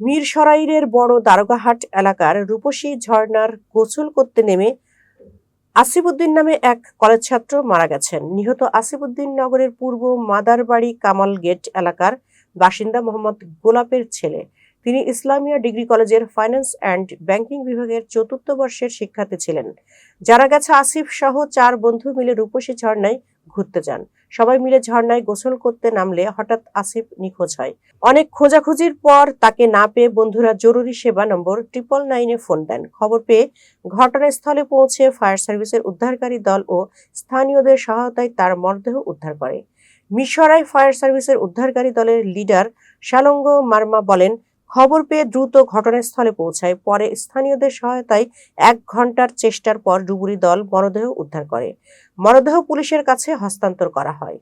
মিরসরাইরের বড় দারোগাহাট এলাকার রূপসী ঝর্ণার গোসল করতে নেমে আসিফউদ্দিন নামে এক কলেজ ছাত্র মারা গেছেন। নিহত আসিফউদ্দিন নগরের পূর্ব মাদারবাড়ি কামাল গেট এলাকার বাসিন্দা মোহাম্মদ গোলাপের ছেলে। তিনি ইসলামিয়া ডিগ্রি কলেজের ফাইন্যান্স অ্যান্ড ব্যাংকিং বিভাগের চতুর্থ বর্ষের শিক্ষার্থী ছিলেন। যারা গেছে, আসিফ সহ চার বন্ধু মিলে রূপসী ঝর্ণায় ঘুরতে যান। সবাই মিলে ঝর্ণায় গোসল করতে নামলে হঠাৎ আসিফ নিখোঁজ হয়। অনেক খোঁজাখুঁজির পর তাকে না পেয়ে বন্ধুরা জরুরি সেবা নম্বর ট্রিপল নাইনে ফোন দেন। খবর পেয়ে ঘটনাস্থলে পৌঁছে ফায়ার সার্ভিসের উদ্ধারকারী দল ও স্থানীয়দের সহায়তায় তার মরদেহ উদ্ধার করে। মিশরাই ফায়ার সার্ভিসের উদ্ধারকারী দলের লিডার শালঙ্গ মার্মা বলেন খবর পেয়ে দ্রুত ঘটনাস্থলে পৌঁছায়। পরে স্থানীয়দের সহায়তায় এক ঘণ্টার চেষ্টার পর ডুবুরি দল মরদেহ উদ্ধার করে। মরদেহ পুলিশের কাছে হস্তান্তর করা হয়।